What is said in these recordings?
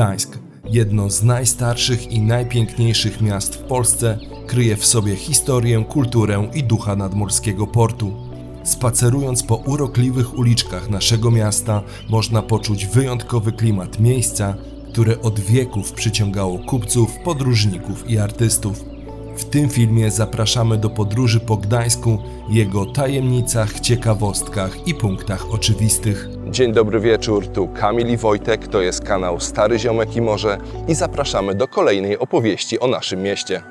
Gdańsk, jedno z najstarszych i najpiękniejszych miast w Polsce, kryje w sobie historię, kulturę i ducha nadmorskiego portu. Spacerując po urokliwych uliczkach naszego miasta, można poczuć wyjątkowy klimat miejsca, które od wieków przyciągało kupców, podróżników i artystów. W tym filmie zapraszamy do podróży po Gdańsku, jego tajemnicach, ciekawostkach i punktach oczywistych. Dzień dobry wieczór, tu Kamil i Wojtek, to jest kanał Stary Ziomek i Morze i zapraszamy do kolejnej opowieści o naszym mieście.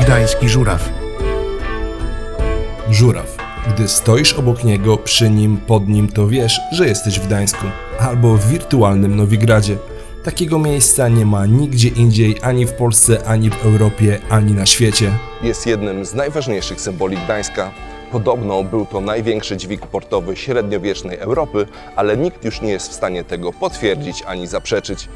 Gdański żuraw. Żuraw. Gdy stoisz obok niego, przy nim, pod nim, to wiesz, że jesteś w Gdańsku albo w wirtualnym Nowigradzie. Takiego miejsca nie ma nigdzie indziej, ani w Polsce, ani w Europie, ani na świecie. Jest jednym z najważniejszych symboli Gdańska. Podobno był to największy dźwig portowy średniowiecznej Europy, ale nikt już nie jest w stanie tego potwierdzić ani zaprzeczyć.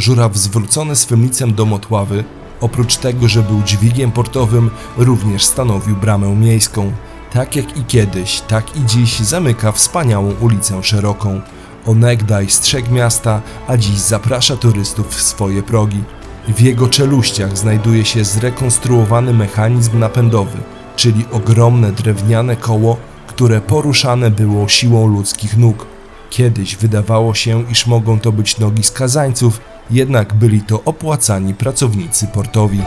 Żuraw zwrócony swym licem do Motławy, oprócz tego, że był dźwigiem portowym, również stanowił bramę miejską. Tak jak i kiedyś, tak i dziś zamyka wspaniałą ulicę szeroką. Onegdaj strzegł miasta, a dziś zaprasza turystów w swoje progi. W jego czeluściach znajduje się zrekonstruowany mechanizm napędowy, czyli ogromne drewniane koło, które poruszane było siłą ludzkich nóg. Kiedyś wydawało się, iż mogą to być nogi skazańców, jednak byli to opłacani pracownicy portowi.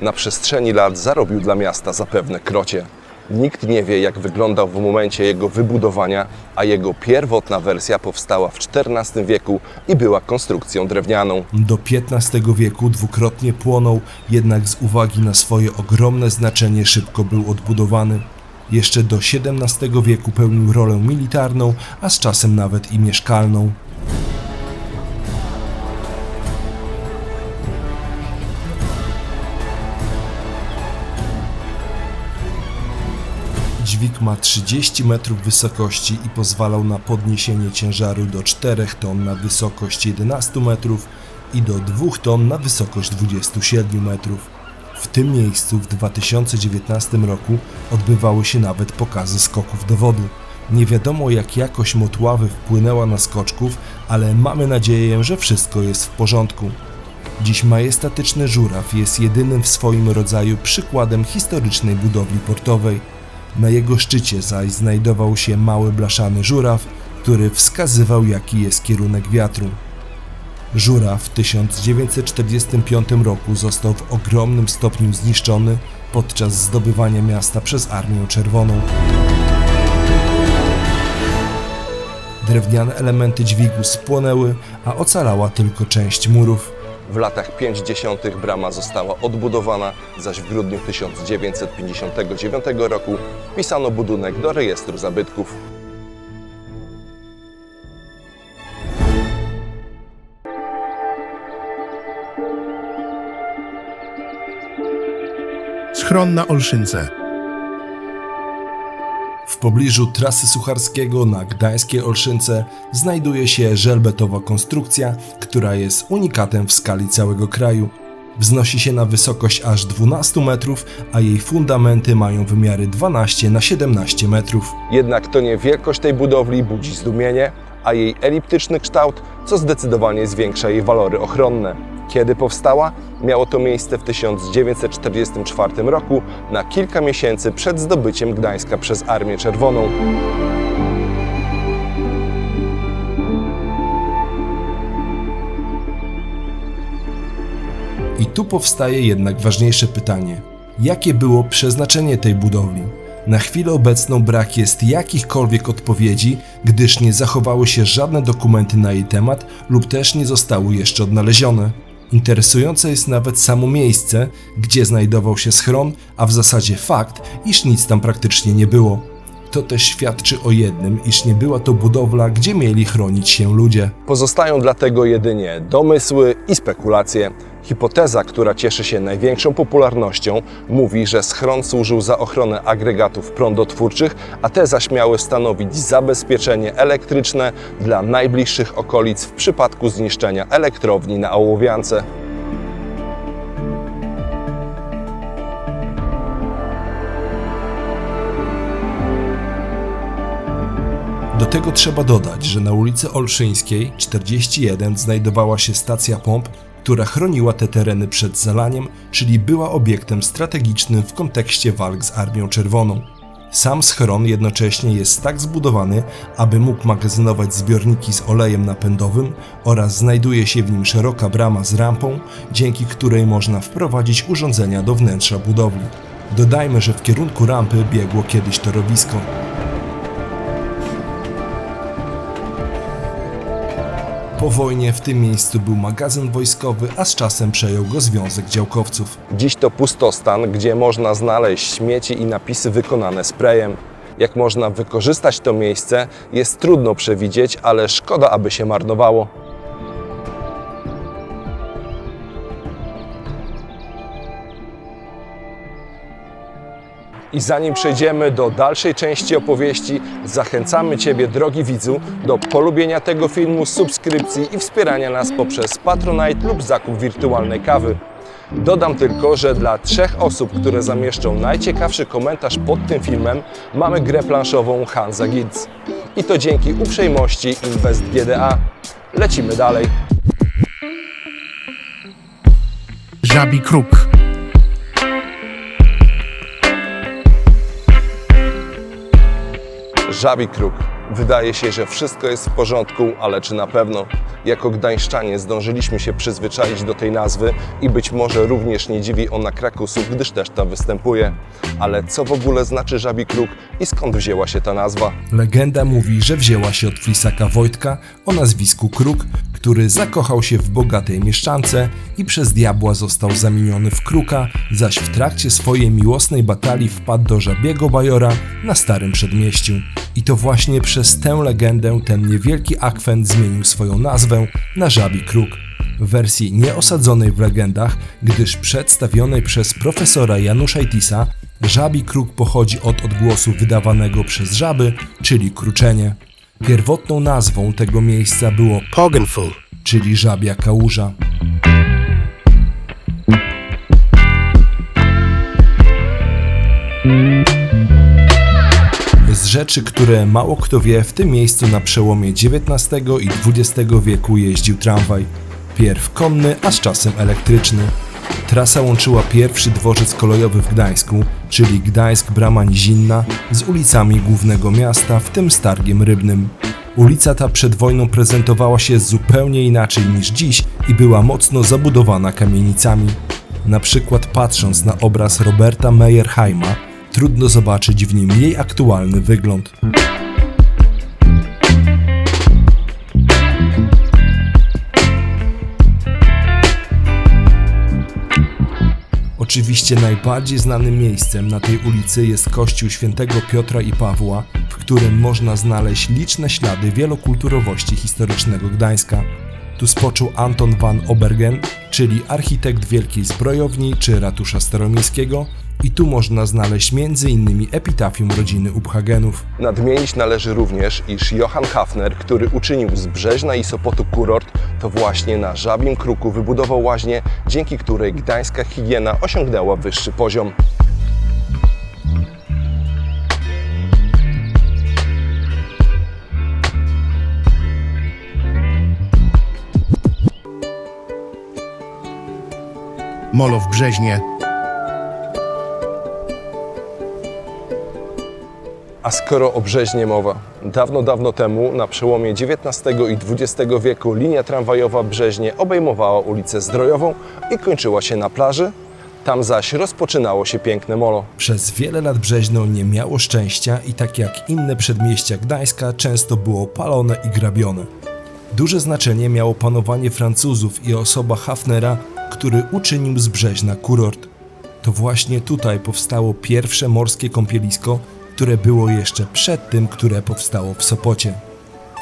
Na przestrzeni lat zarobił dla miasta zapewne krocie. Nikt nie wie, jak wyglądał w momencie jego wybudowania, a jego pierwotna wersja powstała w XIV wieku i była konstrukcją drewnianą. Do XV wieku dwukrotnie płonął, jednak z uwagi na swoje ogromne znaczenie szybko był odbudowany. Jeszcze do XVII wieku pełnił rolę militarną, a z czasem nawet i mieszkalną. Dźwig ma 30 metrów wysokości i pozwalał na podniesienie ciężaru do 4 ton na wysokość 11 metrów i do 2 ton na wysokość 27 metrów. W tym miejscu w 2019 roku odbywały się nawet pokazy skoków do wody. Nie wiadomo jak jakość motławy wpłynęła na skoczków, ale mamy nadzieję, że wszystko jest w porządku. Dziś majestatyczny żuraw jest jedynym w swoim rodzaju przykładem historycznej budowli portowej. Na jego szczycie zaś znajdował się mały blaszany żuraw, który wskazywał jaki jest kierunek wiatru. Żuraw w 1945 roku został w ogromnym stopniu zniszczony podczas zdobywania miasta przez Armię Czerwoną. Drewniane elementy dźwigu spłonęły, a ocalała tylko część murów. W latach 50. brama została odbudowana, zaś w grudniu 1959 roku wpisano budynek do rejestru zabytków. Schron na Olszynce. Pobliżu trasy Sucharskiego na Gdańskiej Olszynce znajduje się żelbetowa konstrukcja, która jest unikatem w skali całego kraju. Wznosi się na wysokość aż 12 metrów, a jej fundamenty mają wymiary 12 na 17 metrów. Jednak to nie wielkość tej budowli budzi zdumienie, a jej eliptyczny kształt, co zdecydowanie zwiększa jej walory ochronne. Kiedy powstała? Miało to miejsce w 1944 roku, na kilka miesięcy przed zdobyciem Gdańska przez Armię Czerwoną. I tu powstaje jednak ważniejsze pytanie: jakie było przeznaczenie tej budowli? Na chwilę obecną brak jest jakichkolwiek odpowiedzi, gdyż nie zachowały się żadne dokumenty na jej temat lub też nie zostały jeszcze odnalezione. Interesujące jest nawet samo miejsce, gdzie znajdował się schron, a w zasadzie fakt, iż nic tam praktycznie nie było. To też świadczy o jednym, iż nie była to budowla, gdzie mieli chronić się ludzie. Pozostają dlatego jedynie domysły i spekulacje. Hipoteza, która cieszy się największą popularnością, mówi, że schron służył za ochronę agregatów prądotwórczych, a te zaś miały stanowić zabezpieczenie elektryczne dla najbliższych okolic w przypadku zniszczenia elektrowni na Ołowiance. Do tego trzeba dodać, że na ulicy Olszyńskiej 41 znajdowała się stacja pomp, która chroniła te tereny przed zalaniem, czyli była obiektem strategicznym w kontekście walk z Armią Czerwoną. Sam schron jednocześnie jest tak zbudowany, aby mógł magazynować zbiorniki z olejem napędowym oraz znajduje się w nim szeroka brama z rampą, dzięki której można wprowadzić urządzenia do wnętrza budowli. Dodajmy, że w kierunku rampy biegło kiedyś torowisko. Po wojnie w tym miejscu był magazyn wojskowy, a z czasem przejął go Związek Działkowców. Dziś to pustostan, gdzie można znaleźć śmieci i napisy wykonane sprayem. Jak można wykorzystać to miejsce, jest trudno przewidzieć, ale szkoda, aby się marnowało. I zanim przejdziemy do dalszej części opowieści, zachęcamy Ciebie, drogi widzu, do polubienia tego filmu, subskrypcji i wspierania nas poprzez Patronite lub zakup wirtualnej kawy. Dodam tylko, że dla trzech osób, które zamieszczą najciekawszy komentarz pod tym filmem, mamy grę planszową Hansa Kids. I to dzięki uprzejmości Invest GDA. Lecimy dalej. Żabi Kruk. Żabi Kruk. Wydaje się, że wszystko jest w porządku, ale czy na pewno? Jako gdańszczanie zdążyliśmy się przyzwyczaić do tej nazwy i być może również nie dziwi ona Krakusów, gdyż też tam występuje. Ale co w ogóle znaczy Żabi Kruk i skąd wzięła się ta nazwa? Legenda mówi, że wzięła się od flisaka Wojtka o nazwisku Kruk, który zakochał się w bogatej mieszczance i przez diabła został zamieniony w kruka, zaś w trakcie swojej miłosnej batalii wpadł do żabiego bajora na Starym Przedmieściu. I to właśnie przez tę legendę ten niewielki akwent zmienił swoją nazwę na Żabi Kruk. W wersji nieosadzonej w legendach, gdyż przedstawionej przez profesora Janusza Itisa, żabi kruk pochodzi od odgłosu wydawanego przez żaby, czyli kruczenie. Pierwotną nazwą tego miejsca było Pogenful. czyli żabia kałuża. Z rzeczy, które mało kto wie, w tym miejscu na przełomie XIX i XX wieku jeździł tramwaj. Pierw konny, a z czasem elektryczny. Trasa łączyła pierwszy dworzec kolejowy w Gdańsku, czyli Gdańsk Brama Nizinna, z ulicami głównego miasta, w tym z Targiem Rybnym. Ulica ta przed wojną prezentowała się zupełnie inaczej niż dziś i była mocno zabudowana kamienicami. Na przykład patrząc na obraz Roberta Meyerheima, trudno zobaczyć w nim jej aktualny wygląd. Oczywiście najbardziej znanym miejscem na tej ulicy jest kościół świętego Piotra i Pawła, w którym można znaleźć liczne ślady wielokulturowości historycznego Gdańska. Tu spoczął Anton van Obergen, czyli architekt Wielkiej Zbrojowni czy ratusza staromiejskiego i tu można znaleźć m.in. epitafium rodziny Ubhagenów. Nadmienić należy również, iż Johann Hafner, który uczynił z Brzeźna i Sopotu kurort, to właśnie na Żabim Kruku wybudował łaźnię, dzięki której gdańska higiena osiągnęła wyższy poziom. Molo w Brzeźnie. A skoro o Brzeźnie mowa, dawno, dawno temu, na przełomie XIX i XX wieku, linia tramwajowa Brzeźnie obejmowała ulicę Zdrojową i kończyła się na plaży, tam zaś rozpoczynało się piękne molo. Przez wiele lat Brzeźno nie miało szczęścia i tak jak inne przedmieścia Gdańska często było palone i grabione. Duże znaczenie miało panowanie Francuzów i osoba Hafnera, który uczynił z Brzeźna kurort. To właśnie tutaj powstało pierwsze morskie kąpielisko, które było jeszcze przed tym, które powstało w Sopocie.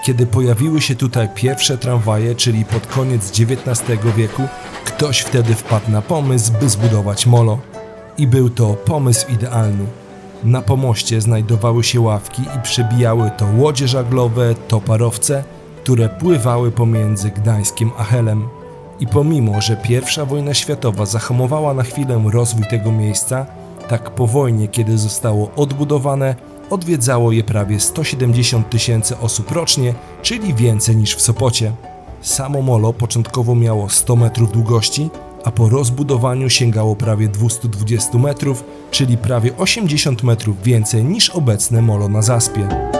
Kiedy pojawiły się tutaj pierwsze tramwaje, czyli pod koniec XIX wieku, ktoś wtedy wpadł na pomysł, by zbudować molo. I był to pomysł idealny. Na pomoście znajdowały się ławki i przebijały to łodzie żaglowe, to parowce, które pływały pomiędzy Gdańskiem a Helem. I pomimo, że I wojna światowa zahamowała na chwilę rozwój tego miejsca, tak po wojnie, kiedy zostało odbudowane, odwiedzało je prawie 170 tysięcy osób rocznie, czyli więcej niż w Sopocie. Samo molo początkowo miało 100 metrów długości, a po rozbudowaniu sięgało prawie 220 metrów, czyli prawie 80 metrów więcej niż obecne molo na Zaspie.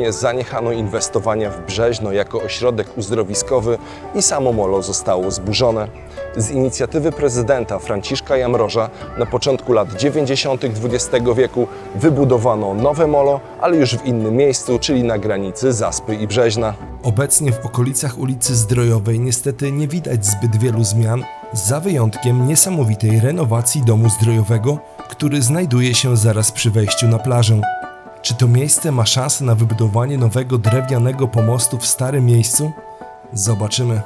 Wojnie zaniechano inwestowania w Brzeźno jako ośrodek uzdrowiskowy i samo molo zostało zburzone. Z inicjatywy prezydenta Franciszka Jamroża na początku lat 90. XX wieku wybudowano nowe molo, ale już w innym miejscu, czyli na granicy Zaspy i Brzeźna. Obecnie w okolicach ulicy Zdrojowej niestety nie widać zbyt wielu zmian, za wyjątkiem niesamowitej renowacji domu zdrojowego, który znajduje się zaraz przy wejściu na plażę. Czy to miejsce ma szansę na wybudowanie nowego drewnianego pomostu w starym miejscu? Zobaczymy.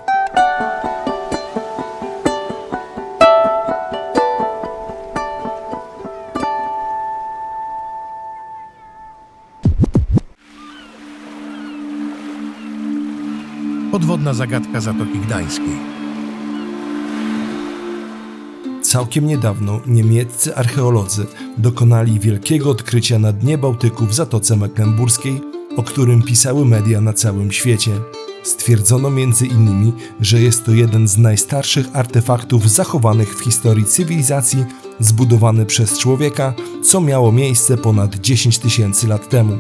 Podwodna zagadka Zatoki Gdańskiej. Całkiem niedawno niemieccy archeolodzy dokonali wielkiego odkrycia na dnie Bałtyku w Zatoce Mecklenburskiej, o którym pisały media na całym świecie. Stwierdzono między innymi, że jest to jeden z najstarszych artefaktów zachowanych w historii cywilizacji, zbudowany przez człowieka, co miało miejsce ponad 10 tysięcy lat temu.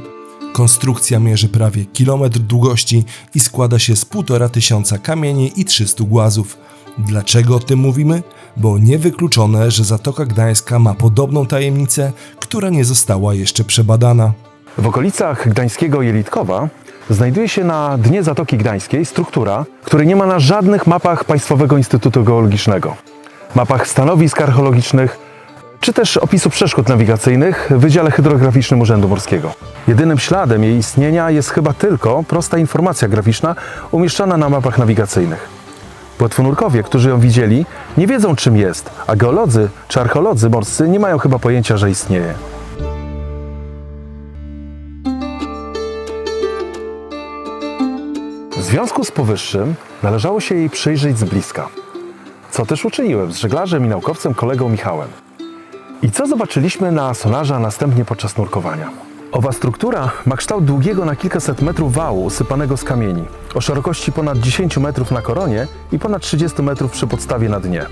Konstrukcja mierzy prawie kilometr długości i składa się z półtora tysiąca kamieni i 300 głazów. Dlaczego o tym mówimy? Bo niewykluczone, że Zatoka Gdańska ma podobną tajemnicę, która nie została jeszcze przebadana. W okolicach gdańskiego Jelitkowa znajduje się na dnie Zatoki Gdańskiej struktura, której nie ma na żadnych mapach Państwowego Instytutu Geologicznego, mapach stanowisk archeologicznych, czy też opisu przeszkód nawigacyjnych w Wydziale Hydrograficznym Urzędu Morskiego. Jedynym śladem jej istnienia jest chyba tylko prosta informacja graficzna umieszczona na mapach nawigacyjnych. Płetwonurkowie, którzy ją widzieli, nie wiedzą czym jest, a geolodzy czy archeolodzy morscy nie mają chyba pojęcia, że istnieje. W związku z powyższym należało się jej przyjrzeć z bliska. Co też uczyniłem z żeglarzem i naukowcem kolegą Michałem. I co zobaczyliśmy na sonarze, a następnie podczas nurkowania? Owa struktura ma kształt długiego na kilkaset metrów wału usypanego z kamieni, o szerokości ponad 10 metrów na koronie i ponad 30 metrów przy podstawie na dnie.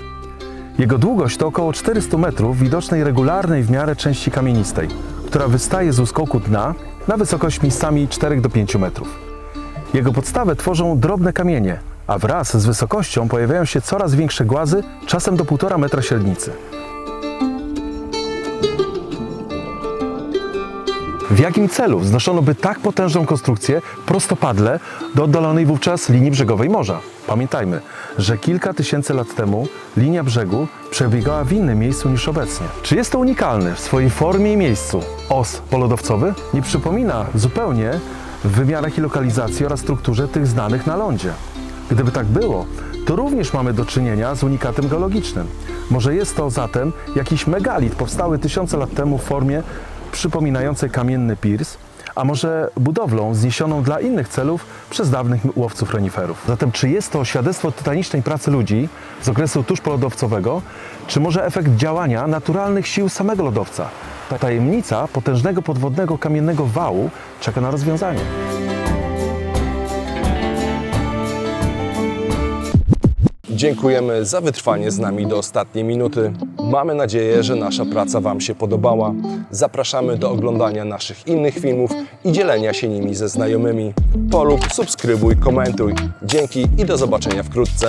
Jego długość to około 400 metrów widocznej regularnej w miarę części kamienistej, która wystaje z uskoku dna na wysokość miejscami 4 do 5 metrów. Jego podstawę tworzą drobne kamienie, a wraz z wysokością pojawiają się coraz większe głazy, czasem do 1,5 metra średnicy. W jakim celu wznoszono by tak potężną konstrukcję prostopadle do oddalonej wówczas linii brzegowej morza? Pamiętajmy, że kilka tysięcy lat temu linia brzegu przebiegała w innym miejscu niż obecnie. Czy jest to unikalny w swojej formie i miejscu? Os polodowcowy nie przypomina zupełnie w wymiarach i lokalizacji oraz strukturze tych znanych na lądzie. Gdyby tak było, to również mamy do czynienia z unikatem geologicznym. Może jest to zatem jakiś megalit powstały tysiące lat temu w formie przypominającej kamienny pirs, a może budowlą zniesioną dla innych celów przez dawnych łowców reniferów. Zatem czy jest to świadectwo tytanicznej pracy ludzi z okresu tuż polodowcowego, czy może efekt działania naturalnych sił samego lodowca? Ta tajemnica potężnego podwodnego kamiennego wału czeka na rozwiązanie. Dziękujemy za wytrwanie z nami do ostatniej minuty. Mamy nadzieję, że nasza praca Wam się podobała. Zapraszamy do oglądania naszych innych filmów i dzielenia się nimi ze znajomymi. Polub, subskrybuj, komentuj. Dzięki i do zobaczenia wkrótce.